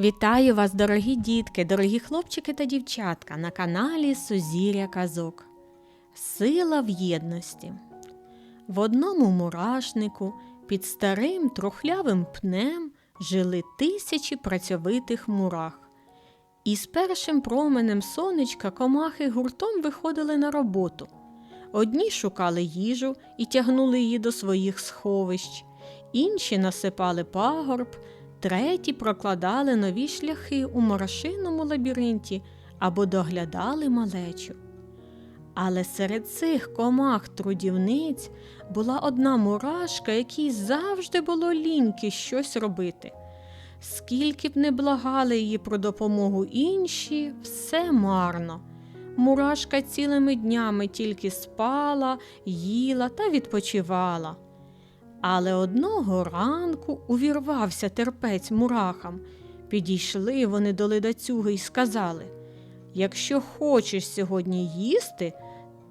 Вітаю вас, дорогі дітки, дорогі хлопчики та дівчатка на каналі Сузір'я Казок. Сила в єдності. В одному мурашнику під старим трухлявим пнем жили тисячі працьовитих мурах. І з першим променем сонечка комахи гуртом виходили на роботу. Одні шукали їжу і тягнули її до своїх сховищ, інші насипали пагорб, треті прокладали нові шляхи у морошиному лабіринті або доглядали малечу. Але серед цих комах трудівниць була одна мурашка, якій завжди було ліньки щось робити. Скільки б не благали її про допомогу інші, все марно. Мурашка цілими днями тільки спала, їла та відпочивала. Але одного ранку увірвався терпець мурахам. Підійшли вони до ледацюги і сказали Якщо хочеш сьогодні їсти,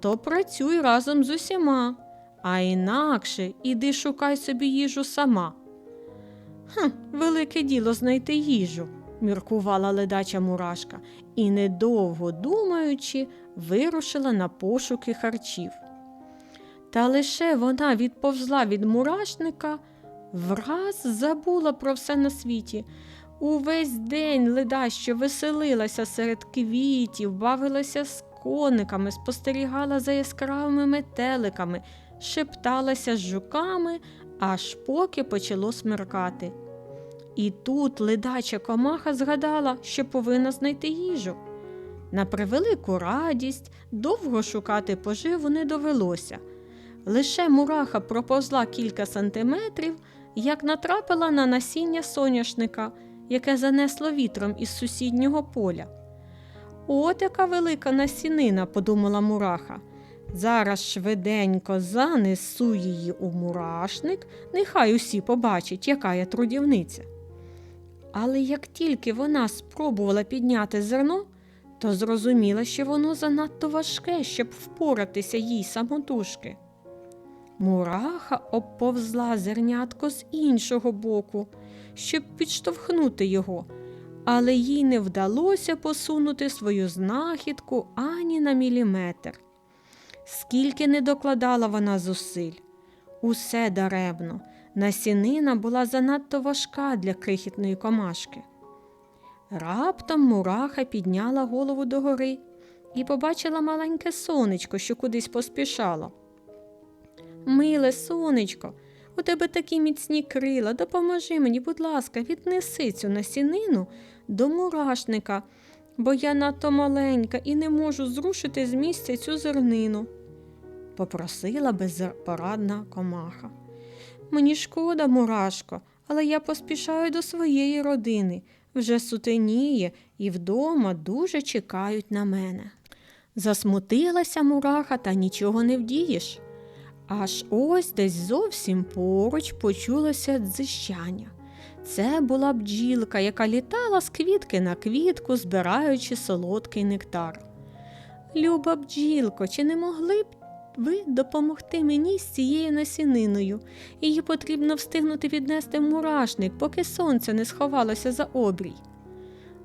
то працюй разом з усіма, а інакше іди шукай собі їжу сама. Хм, велике діло знайти їжу, міркувала ледача мурашка і, недовго думаючи, вирушила на пошуки харчів. Та лише вона відповзла від мурашника, враз забула про все на світі. Увесь день ледащо веселилася серед квітів, бавилася з кониками, спостерігала за яскравими метеликами, шепталася з жуками, аж поки почало смеркати. І тут ледача комаха згадала, що повинна знайти їжу. На превелику радість довго шукати поживу не довелося. Лише мураха проповзла кілька сантиметрів, як натрапила на насіння соняшника, яке занесло вітром із сусіднього поля. От яка велика насінина, подумала мураха. Зараз швиденько занесу її у мурашник, нехай усі побачать, яка я трудівниця. Але як тільки вона спробувала підняти зерно, то зрозуміла, що воно занадто важке, щоб впоратися їй самотужки. Мураха обповзла зернятко з іншого боку, щоб підштовхнути його, але їй не вдалося посунути свою знахідку ані на міліметр. Скільки не докладала вона зусиль, усе даремно, насінина була занадто важка для крихітної комашки. Раптом мураха підняла голову догори і побачила маленьке сонечко, що кудись поспішало. Миле сонечко, у тебе такі міцні крила, допоможи мені, будь ласка, віднеси цю насінину до мурашника, бо я надто маленька і не можу зрушити з місця цю зернину, попросила безпорадна комаха. Мені шкода, мурашко, але я поспішаю до своєї родини. Вже сутеніє і вдома дуже чекають на мене. Засмутилася мураха, та нічого не вдієш. Аж ось десь зовсім поруч почулося дзищання. Це була бджілка, яка літала з квітки на квітку, збираючи солодкий нектар. Люба бджілко, чи не могли б ви допомогти мені з цією насіниною? Її потрібно встигнути віднести в мурашник, поки сонце не сховалося за обрій.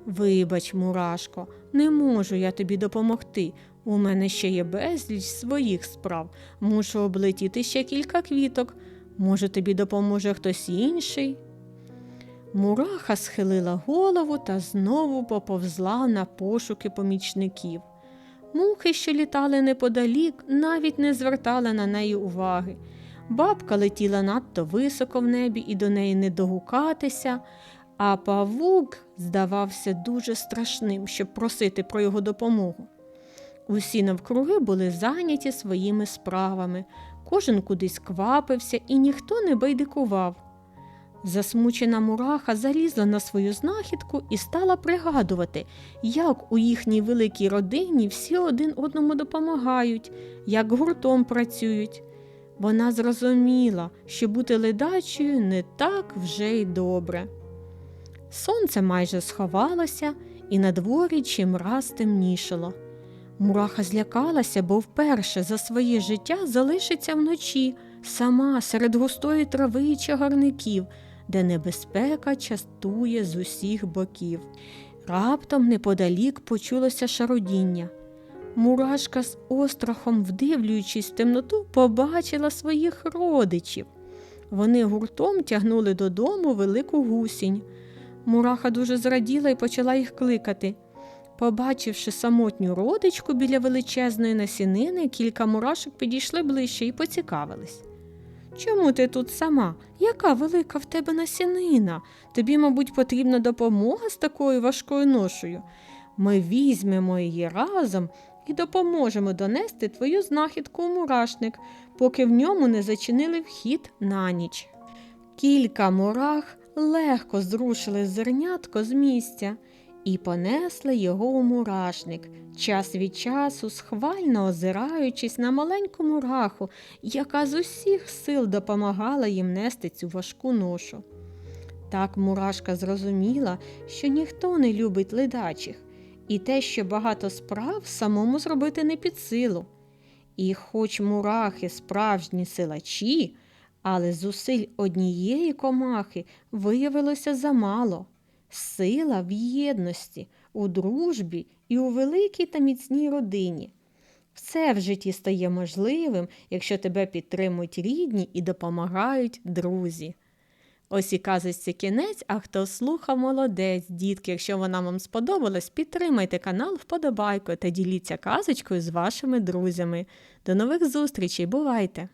Вибач, мурашко, не можу я тобі допомогти. У мене ще є безліч своїх справ. Мушу облетіти ще кілька квіток. Може, тобі допоможе хтось інший. Мураха схилила голову та знову поповзла на пошуки помічників. Мухи, що літали неподалік, навіть не звертали на неї уваги. Бабка летіла надто високо в небі і до неї не догукатися, а павук здавався дуже страшним, щоб просити про його допомогу. Усі навкруги були зайняті своїми справами, кожен кудись квапився і ніхто не байдикував. Засмучена мураха залізла на свою знахідку і стала пригадувати, як у їхній великій родині всі один одному допомагають, як гуртом працюють. Вона зрозуміла, що бути ледачою не так вже й добре. Сонце майже сховалося, і на дворі чимраз темнішало. Мураха злякалася, бо вперше за своє життя залишиться вночі, сама серед густої трави і чагарників, де небезпека частує з усіх боків. Раптом неподалік почулося шарудіння. Мурашка з острахом, вдивлюючись в темноту, побачила своїх родичів. Вони гуртом тягнули додому велику гусінь. Мураха дуже зраділа і почала їх кликати. Побачивши самотню родичку біля величезної насінини, кілька мурашок підійшли ближче і поцікавились. Чому ти тут сама? Яка велика в тебе насінина? Тобі, мабуть, потрібна допомога з такою важкою ношею. Ми візьмемо її разом і допоможемо донести твою знахідку у мурашник, поки в ньому не зачинили вхід на ніч. Кілька мурах легко зрушили зернятко з місця і понесли його у мурашник, час від часу схвально озираючись на маленьку мураху, яка з усіх сил допомагала їм нести цю важку ношу. Так мурашка зрозуміла, що ніхто не любить ледачих, і те, що багато справ самому зробити не під силу. І хоч мурахи справжні силачі, але зусиль однієї комахи виявилося замало. Сила в єдності, у дружбі і у великій та міцній родині. Все в житті стає можливим, якщо тебе підтримують рідні і допомагають друзі. Ось і казочці кінець, а хто слухав, молодець, дітки. Якщо вона вам сподобалась, підтримайте канал вподобайкою та діліться казочкою з вашими друзями. До нових зустрічей, бувайте!